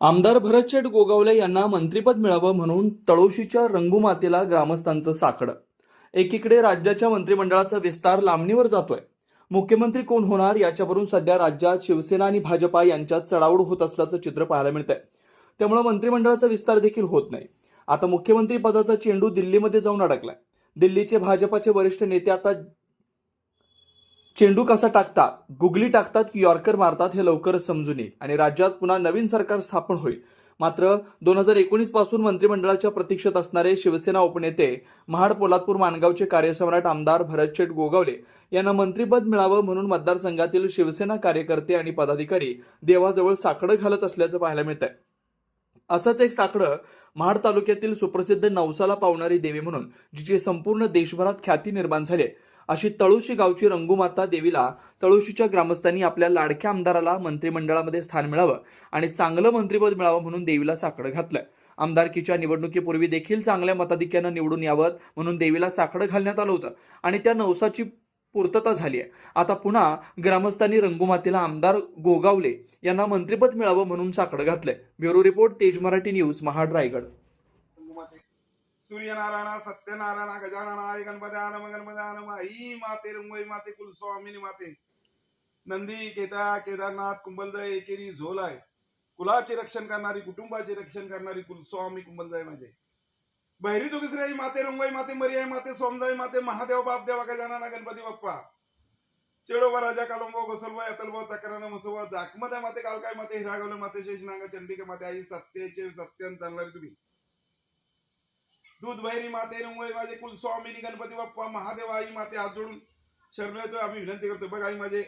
आमदार भरतशेठ गोगावले यांना मंत्रिपद मिळावं म्हणून तळोशीच्या रंगुमातेला ग्रामस्थांचं साकडं. एकीकडे राज्याच्या मंत्रिमंडळाचा विस्तार लांबणीवर जातोय. मुख्यमंत्री कोण होणार याच्यावरून सध्या राज्यात शिवसेना आणि भाजपा यांच्यात चढावड होत असल्याचं चित्र पाहायला मिळतंय. त्यामुळे मंत्रिमंडळाचा विस्तार देखील होत नाही. आता मुख्यमंत्री पदाचा चेंडू दिल्लीमध्ये जाऊन अडकलाय. दिल्लीचे भाजपाचे वरिष्ठ नेते आता चेंडू कसा टाकतात? गुगली टाकतात की यॉर्कर मारतात हे लवकरच समजून येईल. आणि राज्यात पुन्हा नवीन सरकार स्थापन होईल. मात्र दोन हजार एकोणीसपासून मंत्रिमंडळाच्या प्रतीक्षेत असणारे शिवसेना उपनेते महाड पोलादपूर माणगावचे कार्यसम्राट आमदार भरतशेठ गोगावले यांना मंत्रिपद मिळावं म्हणून मतदारसंघातील शिवसेना कार्यकर्ते आणि पदाधिकारी देवाजवळ साकडं घालत असल्याचं पाहायला मिळत आहे असंच एक साकडं महाड तालुक्यातील सुप्रसिद्ध नवसाला पावणारी देवी म्हणून जिची संपूर्ण देशभरात ख्याती निर्माण झाली आहे, अशी तळुशी गावची रंगुमाता देवीला तळुशीच्या ग्रामस्थांनी आपल्या लाडक्या आमदाराला मंत्रिमंडळामध्ये स्थान मिळावं आणि चांगलं मंत्रिपद मिळावं म्हणून देवीला साकडं घातलं आमदारकीच्या निवडणुकीपूर्वी देखील चांगल्या मताधिक्यानं निवडून यावं म्हणून देवीला साकडं घालण्यात आलं होतं आणि त्या नवसाची पूर्तता झाली आहे. आता पुन्हा ग्रामस्थांनी रंगुमातेला आमदार गोगावले यांना मंत्रिपद मिळावं म्हणून साकडं घातलंय. Bureau report Tej Marathi news Mahad Raigad. Suryanarayana Satyanarayana गजाननाय गणपत्या नम गणपत्या नम आई माते रुंगई माते कुलस्वामिनी माते। नंदी केता केदारनाथ कुंभलजय एकेरी झोलाय। कुलाचे रक्षण करणारी कुटुंबाचे रक्षण करणारी कुलस्वामी कुंभलजय माझे। बहिरी तो दुसरी आई माते रुंगई माते मरियाई माते सोमजाई माते महादेव बाप देवा गजानना गणपती बाप्पा। चेडोबा राजा कालंबो गोसलबो अतलबो चक्रानं मसोबा जाकमत माते कालकाय माते हिरागवले माते शेषनांग चंडिका माते आई सत्तेचे सत्यन चांगला तुम्ही। तू बहिरी माते रंगोळी माझे कुलस्वामिनी गणपती बाप्पा महादेव आई माते हात जोडून शरण येतोय. आम्ही विनंती करतो बघ आई माझे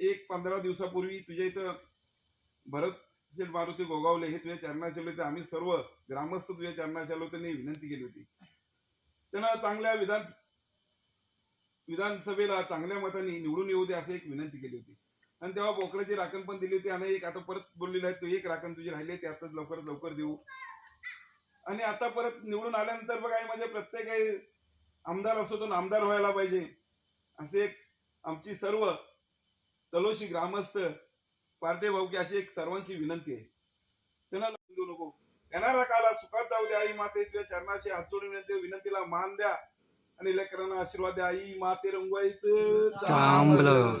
एक पंधरा दिवसापूर्वी तुझ्या इथं भरत मारुती गोगावले हे तुझ्या चरणाचे होते. आम्ही सर्व ग्रामस्थ तुझ्या चरणाचे आलो त्यांनी विनंती केली होती. त्यांना चांगल्या विधान विधानसभेला चांगल्या मताने निवडून येऊ दे अशी एक विनंती केली होती. आणि तेव्हा बोकड्याची राखण पण दिली होती आणि एक आता परत बोललेली आहे तो एक राखण तुझी राहिली ते आताच लवकरात लवकर देऊ. आणि आता परत निवडून आल्यानंतर बघा हे म्हणजे प्रत्येक आमदार असो तो आमदार व्हायला पाहिजे. असे एक आमची सर्व तलोशी ग्रामस्थ पार्टे भाऊकी अशी एक सर्वांची विनंती आहे. त्यांना देऊ नको. येणारा काला सुखात जाऊ द्या. आई माते तुझ्या चरणाची हात जोडून विनंती विनंतीला मान द्या. आणि लेकरांना आशीर्वाद द्या. आई माते रंगवायचं चांगलं.